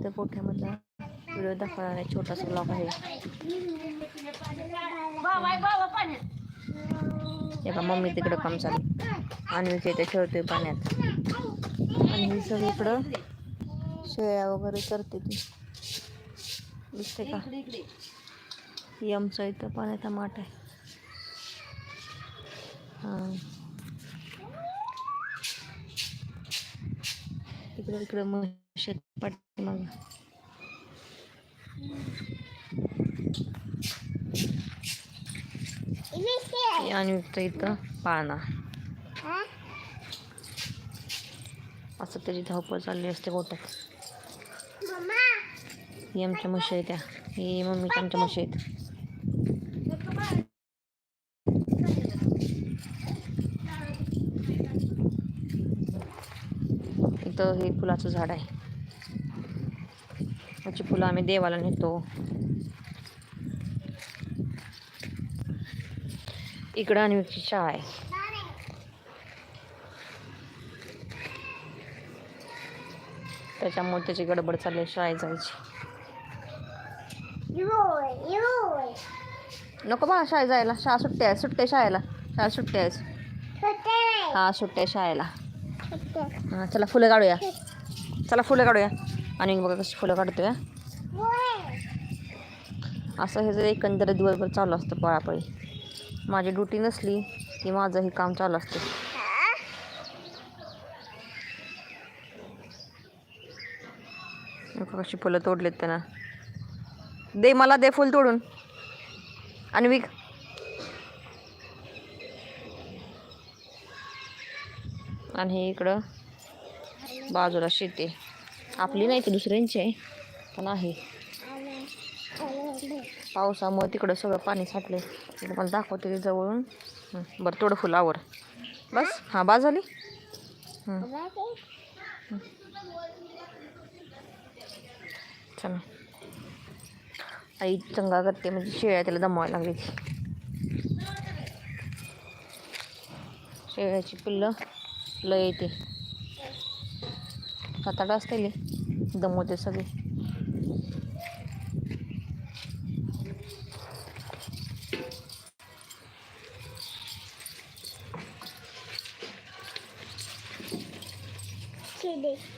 इथं पोठ्यामधला व्हिडिओ दाखवणार आहे छोटासा ब्लॉग आहे. एका मम्मी तिकडं काम चालू आणि इथे खेळतोय पाण्यात. आणि ही सगळीकडं शेळ्या वगैरे करते ती. दिसते का? ही आमचं इथं पाण्याचा माठ आहे. हां. इकडं इकडं मग पाठी मग. आणि इथं इथं पाळणा. असं त्याची धावपळ चालली असते गोट्यात ही आमच्या म्हशी आहेत त्या. ही मम्मीच्या आमच्या म्हशी आहेत. इथं हे फुलाचं झाड आहे. त्याची फुलं आम्ही देवाला नेतो. इकडं आणि शाळा आहे. त्याच्यामुळे त्याची गडबड चालली शाळेत जायची. नको बा शाळेत जायला. शाळा सुट्ट्या आहे. सुट्ट्या शाळेला. शाळा सुट्ट्या आहे. हा सुट्ट्या शाळेला. हां चला फुलं काढूया. चला फुलं काढूया. आणि बघा कशी फुलं काढतोय. असं हे जर एकंदर दिवसभर चालू असतं पळापळी. माझी ड्युटी नसली की माझं हे काम चालू असतं. कशी फुलं तोडलेत त्यांना. दे मला दे फुल तोडून. आणि विक. आणि हे इकडं बाजूला शेती. आपली नाही ती दुसऱ्यांची आहे. पण आहे. पावसामुळे तिकडं सगळं पाणी साठले मला दाखवते ते जवळून. बरं थोडं फुलावर बस हां बा झाली? चला. आई चंगा करते म्हणजे शेळ्या त्याला दमवायला लागली. शेळ्याची पिल्लं लय येते. सात आठ असते दमवते सगळे.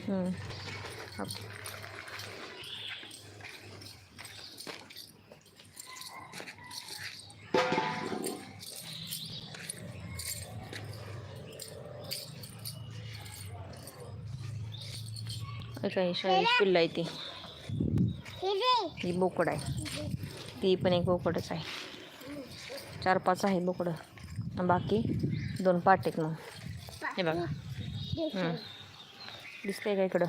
हम्म. शाही काही शाळेची पिल्लं आहे ती. ही बोकड आहे. ती पण एक बोकडच आहे. चार पाच आहे बोकडं. बाकी दोन पाट आहेत मग. हे बघा. दिसतंय का इकडं?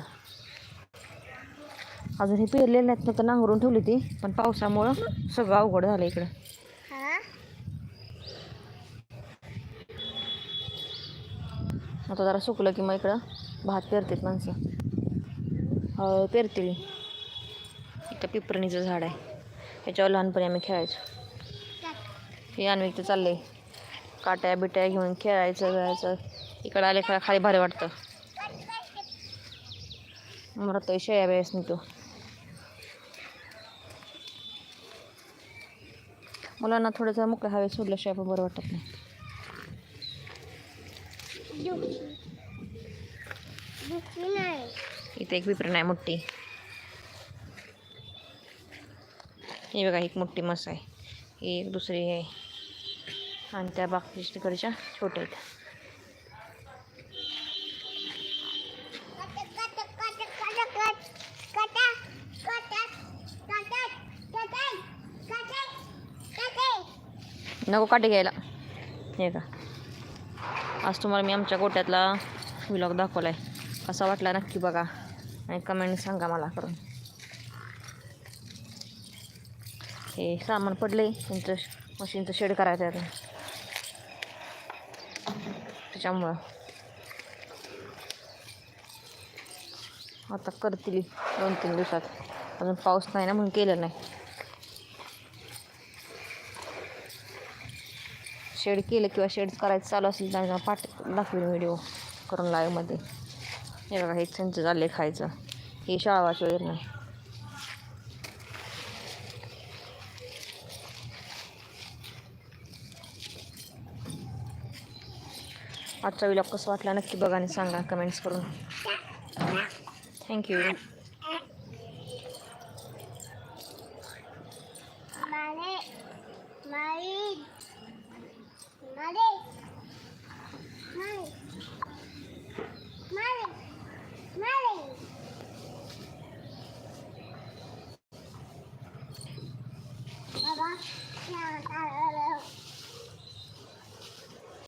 अजून हे पेरलेले नाहीत ना तर नांगरून ठेवली ती. पण पावसामुळं सगळं अवघड झालं इकडं. आता जरा सुकलं की मग इकडं भात पेरतात माणसं. हळूहळू पेरतील इथं पिपरणीचं झाड आहे. त्याच्यावर लहानपणी आम्ही खेळायचो. हे अन्विकतं चाललं आहे काट्या बिट्या घेऊन खेळायचं खेळायचं इकडं आले का खाली भारी वाटतं. मला तर शेळ्या वेळेस निघतो मुलांना थोडंसं मोकळ्या हवे सोडल्याशिवाय पण बरं वाटत नाही. इथे एक विपरण आहे मोठी. हे बघा एक मोठी मस आहे. ही एक दुसरी आहे. आणि त्या बाकीच्या तिकडच्या छोट्या आहेत. नको काटे घ्यायला. हे का आज तुम्हाला मी आमच्या गोट्यातला व्लॉग दाखवला आहे कसा वाटला नक्की बघा. आणि कमेंट सांगा मला करून हे सामान पडले त्यांचं मशीनचं शेड करायचं आहे त्याच्यामुळं. आता करतील दोन तीन दिवसात. अजून पाऊस नाही ना म्हणून केलं नाही. शेड केलं किंवा शेड करायचं चालू असेल त्यांना पाठ दाखवेल व्हिडिओ करून लाईव्हमध्ये हे बघा हे त्यांचं चालले खायचं. हे शाळावाच वगैरे नाही. आजचा विलॉग कसं वाटला नक्की बघा आणि सांगा कमेंट्स करून. थँक्यू